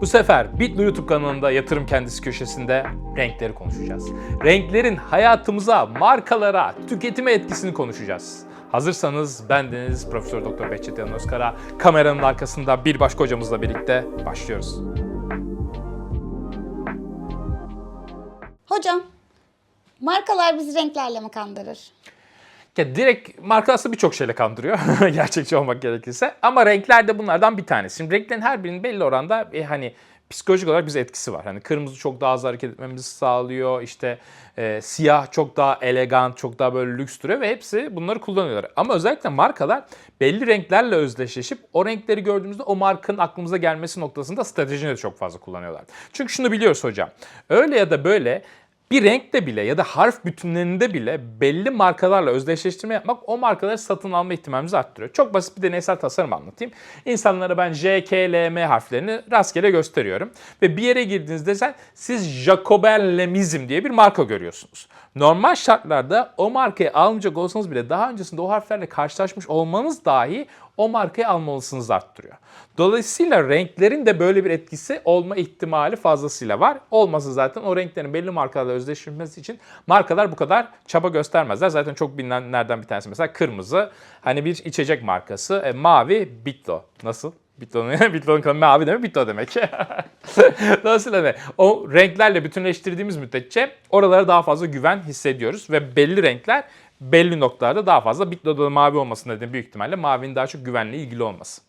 Bu sefer Bitlo YouTube kanalında Yatırım Kendisi köşesinde renkleri konuşacağız. Renklerin hayatımıza, markalara, tüketime etkisini konuşacağız. Hazırsanız bendeniz Profesör Doktor Behçet Yanan Özkara kameranın arkasında bir başka hocamızla birlikte başlıyoruz. Hocam, markalar bizi renklerle mi kandırır? Ya direkt marka aslında birçok şeyle kandırıyor gerçekçi olmak gerekirse. Ama renkler de bunlardan bir tanesi. Şimdi renklerin her birinin belli oranda e, hani psikolojik olarak bize etkisi var. Hani kırmızı çok daha hızlı hareket etmemizi sağlıyor. İşte e, siyah çok daha elegant, çok daha böyle lüks duruyor ve hepsi bunları kullanıyorlar. Ama özellikle markalar belli renklerle özdeşleşip o renkleri gördüğümüzde o markanın aklımıza gelmesi noktasında stratejini de çok fazla kullanıyorlar. Çünkü şunu biliyoruz hocam. Öyle ya da böyle bir renkte bile ya da harf bütünlerinde bile belli markalarla özdeşleştirme yapmak o markaları satın alma ihtimalimizi arttırıyor. Çok basit bir deneysel tasarım anlatayım. İnsanlara ben J, K, L, M harflerini rastgele gösteriyorum. Ve bir yere girdiğinizde sen siz Jacobin Lemizm diye bir marka görüyorsunuz. Normal şartlarda o markayı almayacak olsanız bile daha öncesinde o harflerle karşılaşmış olmanız dahi o markayı almalısınız arttırıyor. Dolayısıyla renklerin de böyle bir etkisi olma ihtimali fazlasıyla var. Olmasa zaten o renklerin belli markalarla özdeşleşmesi için markalar bu kadar çaba göstermezler. Zaten çok bilinenlerden bir tanesi mesela kırmızı. Hani bir içecek markası. E, mavi Bitlo. Nasıl? Bitlo'nun Bitlo'nun kanı mavi demek Bitlo demek. Dolayısıyla ne? O renklerle bütünleştirdiğimiz müddetçe oralara daha fazla güven hissediyoruz ve belli renkler belli noktalarda daha fazla da mavi olması nedeni büyük ihtimalle mavinin daha çok güvenle ilgili olması.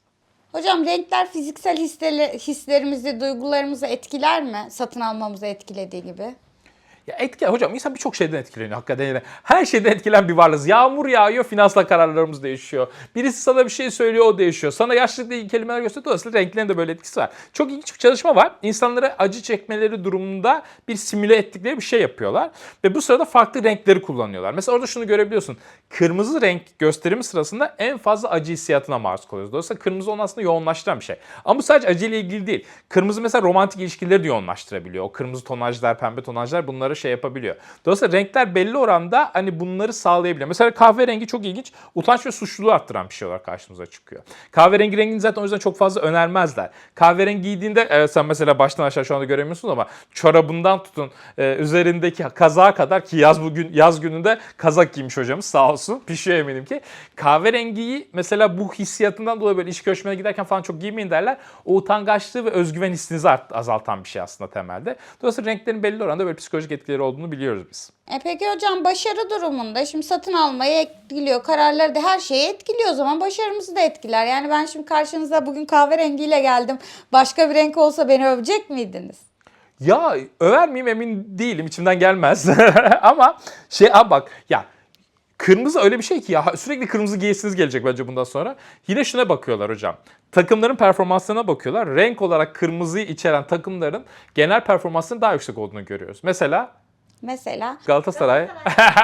Hocam renkler fiziksel hisleri, hislerimizi, duygularımızı etkiler mi? Satın almamızı etkilediği gibi. Ya etki, hocam insan birçok şeyden etkileniyor hakikaten. Her şeyden etkilen bir varlığız. Yağmur yağıyor, finansal kararlarımız değişiyor. Birisi sana bir şey söylüyor, o değişiyor. Sana yaşlılıkla ilgili kelimeler gösteriyor. Dolayısıyla renklerin de böyle etkisi var. Çok ilginç bir çalışma var. İnsanlara acı çekmeleri durumunda bir simüle ettikleri bir şey yapıyorlar. Ve bu sırada farklı renkleri kullanıyorlar. Mesela orada şunu görebiliyorsun. Kırmızı renk gösterimi sırasında en fazla acı hissiyatına maruz kalıyoruz. Dolayısıyla kırmızı onu aslında yoğunlaştıran bir şey. Ama bu sadece acıyla ilgili değil. Kırmızı mesela romantik ilişkileri de yoğunlaştırabiliyor. O kırmızı tonajlar, pembe tonajlar bunları şey yapabiliyor. Dolayısıyla renkler belli oranda hani bunları sağlayabiliyor. Mesela kahverengi çok ilginç. Utanç ve suçluluğu arttıran bir şey olarak karşımıza çıkıyor. Kahverengi rengini zaten o yüzden çok fazla önermezler. Kahverengi giydiğinde e, sen mesela baştan aşağı şu anda göremiyorsun ama çorabından tutun e, üzerindeki kazağa kadar ki yaz bugün yaz gününde kazak giymiş hocamız sağ olsun. Pişiyor eminim ki. Kahverengiyi mesela bu hissiyatından dolayı böyle iş görüşmene giderken falan çok giymeyin derler. O utangaçlığı ve özgüven hissinizi azaltan bir şey aslında temelde. Dolayısıyla renklerin belli oranda böyle psikolojik etkileri olduğunu biliyoruz biz. E peki hocam başarı durumunda şimdi satın almayı etkiliyor, kararları da her şeyi etkiliyor o zaman başarımızı da etkiler. Yani ben şimdi karşınıza bugün kahverengiyle geldim. Başka bir renk olsa beni övecek miydiniz? Ya över miyim emin değilim içimden gelmez. Ama şey abi bak ya kırmızı öyle bir şey ki ya sürekli kırmızı giysiniz gelecek bence bundan sonra. Yine şuna bakıyorlar hocam. Takımların performanslarına bakıyorlar. Renk olarak kırmızıyı içeren takımların genel performansının daha yüksek olduğunu görüyoruz. Mesela Mesela Galatasaray,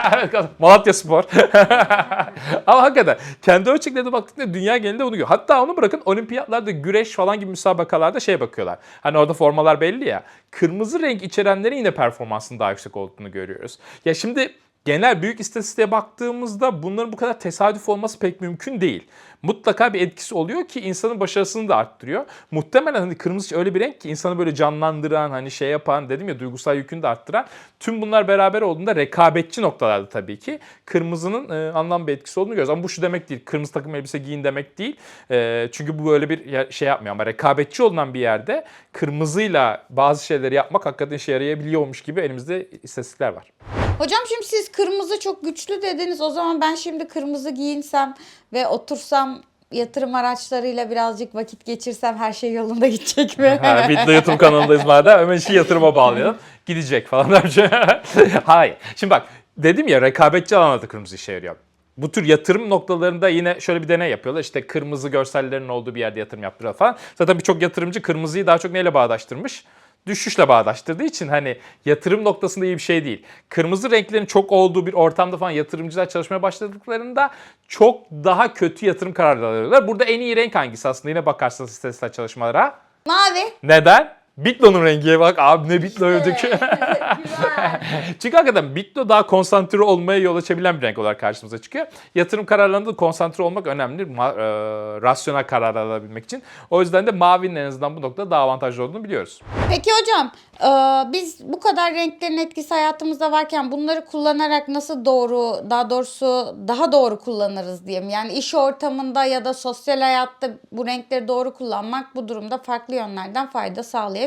Malatya Spor. Ama hakikaten kendi ölçeklerine baktıklarında dünya genelinde onu görüyor. Hatta onu bırakın olimpiyatlarda güreş falan gibi müsabakalarda şeye bakıyorlar. Hani orada formalar belli ya. Kırmızı renk içerenlerin yine performansının daha yüksek olduğunu görüyoruz. Ya şimdi genel büyük istatistiğe baktığımızda bunların bu kadar tesadüf olması pek mümkün değil. Mutlaka bir etkisi oluyor ki insanın başarısını da arttırıyor. Muhtemelen hani kırmızı öyle bir renk ki insanı böyle canlandıran, hani şey yapan dedim ya duygusal yükünü de arttıran. Tüm bunlar beraber olduğunda rekabetçi noktalarda tabii ki kırmızının e, anlam bir etkisi olduğunu görüyoruz. Ama bu şu demek değil. Kırmızı takım elbise giyin demek değil. E, çünkü bu böyle bir şey yapmıyor ama rekabetçi olunan bir yerde kırmızıyla bazı şeyleri yapmak hakikaten işe yarayabiliyormuş gibi elimizde istatistikler var. Hocam şimdi siz kırmızı çok güçlü dediniz. O zaman ben şimdi kırmızı giyinsem ve otursam yatırım araçlarıyla birazcık vakit geçirsem her şey yolunda gidecek mi? Ha, Bitlo YouTube kanalındayız madem. Hemen işi yatırıma bağlayalım. Gidecek falan derce. Hayır. Şimdi bak dedim ya rekabetçi alanlarda kırmızı işe yarıyor. Bu tür yatırım noktalarında yine şöyle bir deney yapıyorlar. İşte kırmızı görsellerin olduğu bir yerde yatırım yaptırıyor falan. Zaten birçok yatırımcı kırmızıyı daha çok neyle bağdaştırmış? Düşüşle bağdaştırdığı için hani yatırım noktasında iyi bir şey değil. Kırmızı renklerin çok olduğu bir ortamda falan yatırımcılar çalışmaya başladıklarında çok daha kötü yatırım kararları alıyorlar. Burada en iyi renk hangisi aslında? Yine bakarsanız istatistiksel çalışmalara. Mavi. Neden? Bitlo'nun rengiye bak abi ne Bitlo övdük. Çünkü hakikaten Bitlo daha konsantre olmaya yol açabilen bir renk olarak karşımıza çıkıyor. Yatırım kararlarında da konsantre olmak önemli. Ma- e, rasyonel karar alabilmek için. O yüzden de mavinin en azından bu noktada daha avantajlı olduğunu biliyoruz. Peki hocam e, biz bu kadar renklerin etkisi hayatımızda varken bunları kullanarak nasıl doğru daha doğrusu daha doğru kullanırız diyeyim. Yani iş ortamında ya da sosyal hayatta bu renkleri doğru kullanmak bu durumda farklı yönlerden fayda sağlayabilir.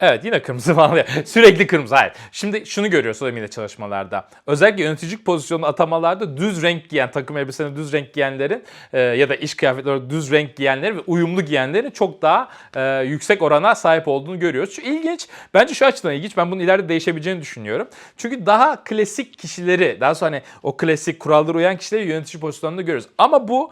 Evet yine kırmızı bağlı. Sürekli kırmızı. Hayır. Şimdi şunu görüyoruz emiyle çalışmalarda. Özellikle yöneticilik pozisyonu atamalarda düz renk giyen, takım elbisene düz renk giyenlerin e, ya da iş kıyafetleri düz renk giyenlerin ve uyumlu giyenlerin çok daha e, yüksek orana sahip olduğunu görüyoruz. Şu ilginç. Bence şu açıdan ilginç. Ben bunun ileride değişebileceğini düşünüyorum. Çünkü daha klasik kişileri, daha sonra hani o klasik kurallara uyan kişileri yönetici pozisyonunda görüyoruz. Ama bu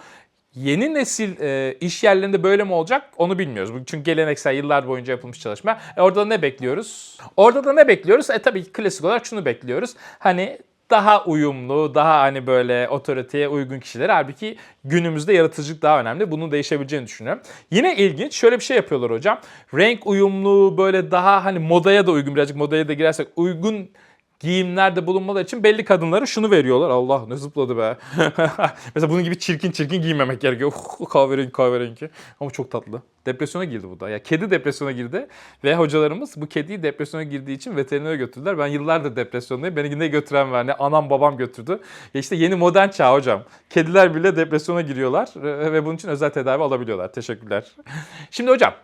Yeni nesil e, iş yerlerinde böyle mi olacak onu bilmiyoruz. Çünkü geleneksel yıllar boyunca yapılmış çalışma. E, orada da ne bekliyoruz? Orada da ne bekliyoruz? E tabii klasik olarak şunu bekliyoruz. Hani daha uyumlu, daha hani böyle otoriteye uygun kişiler. Halbuki günümüzde yaratıcılık daha önemli. Bunun değişebileceğini düşünüyorum. Yine ilginç şöyle bir şey yapıyorlar hocam. Renk uyumlu böyle daha hani modaya da uygun birazcık modaya da girersek uygun giyimlerde bulunmaları için belli kadınlara şunu veriyorlar. Allah ne zıpladı be. Mesela bunun gibi çirkin çirkin giymemek gerekiyor. Kahverengi kahverengi. Ama çok tatlı. Depresyona girdi bu da. Ya kedi depresyona girdi ve hocalarımız bu kediyi depresyona girdiği için veterinere götürdüler. Ben yıllardır depresyondayım. Beni yine götüren var. Ne anam babam götürdü. Ya işte yeni modern çağ hocam. Kediler bile depresyona giriyorlar ve bunun için özel tedavi alabiliyorlar. Teşekkürler. Şimdi hocam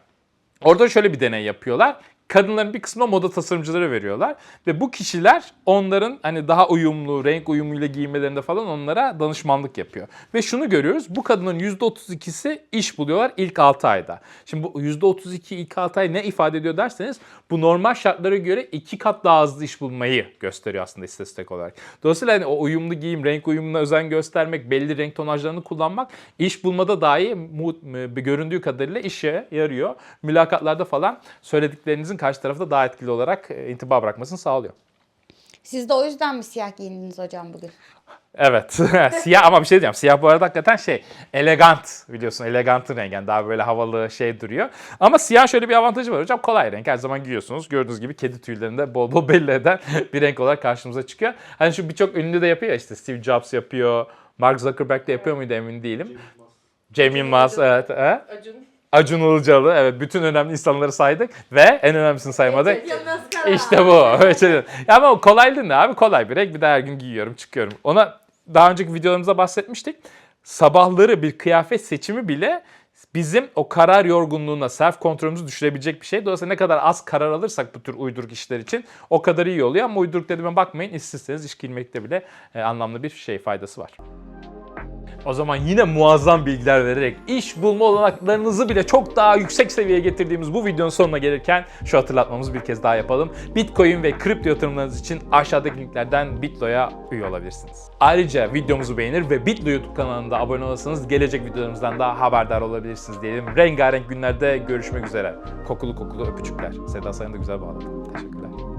Orada şöyle bir deney yapıyorlar. Kadınların bir kısmına moda tasarımcıları veriyorlar ve bu kişiler onların hani daha uyumlu, renk uyumuyla giyinmelerinde falan onlara danışmanlık yapıyor. Ve şunu görüyoruz. Bu kadının %32'si iş buluyorlar ilk 6 ayda. Şimdi bu %32 ilk 6 ay ne ifade ediyor derseniz bu normal şartlara göre iki kat daha hızlı iş bulmayı gösteriyor aslında istatistik olarak. Dolayısıyla hani o uyumlu giyim, renk uyumuna özen göstermek, belli renk tonajlarını kullanmak iş bulmada dahi göründüğü kadarıyla işe yarıyor. Mülakatlarda falan söylediklerinizin karşı tarafta daha etkili olarak e, intiba bırakmasını sağlıyor. Siz de o yüzden mi siyah giyindiniz hocam bugün? Evet. siyah ama bir şey diyeceğim. Siyah bu arada hakikaten şey elegant biliyorsun. Elegantın rengi. Yani daha böyle havalı şey duruyor. Ama siyah şöyle bir avantajı var hocam. Kolay renk. Her zaman giyiyorsunuz. Gördüğünüz gibi kedi tüylerinde bol bol belli eden bir renk olarak karşımıza çıkıyor. Hani şu birçok ünlü de yapıyor ya işte Steve Jobs yapıyor. Mark Zuckerberg de yapıyor muydu emin değilim. Cem Yılmaz evet. He? Acun. Acun Ilıcalı evet bütün önemli insanları saydık ve en önemlisini saymadık. İşte bu. Ama kolaylığı ne abi? Kolay bir renk. Bir de her gün giyiyorum, çıkıyorum. Ona daha önceki videolarımızda bahsetmiştik. Sabahları bir kıyafet seçimi bile bizim o karar yorgunluğuna, self kontrolümüzü düşürebilecek bir şey. Dolayısıyla ne kadar az karar alırsak bu tür uyduruk işler için o kadar iyi oluyor. Ama uyduruk dediğime bakmayın. İşsizseniz iş girmekte bile e, anlamlı bir şey faydası var. O zaman yine muazzam bilgiler vererek iş bulma olanaklarınızı bile çok daha yüksek seviyeye getirdiğimiz bu videonun sonuna gelirken şu hatırlatmamızı bir kez daha yapalım. Bitcoin ve kripto yatırımlarınız için aşağıdaki linklerden Bitlo'ya üye olabilirsiniz. Ayrıca videomuzu beğenir ve Bitlo YouTube kanalında abone olursanız gelecek videolarımızdan da haberdar olabilirsiniz diyelim. Rengarenk günlerde görüşmek üzere. Kokulu kokulu öpücükler. Seda Sayın da güzel bağladı. Teşekkürler.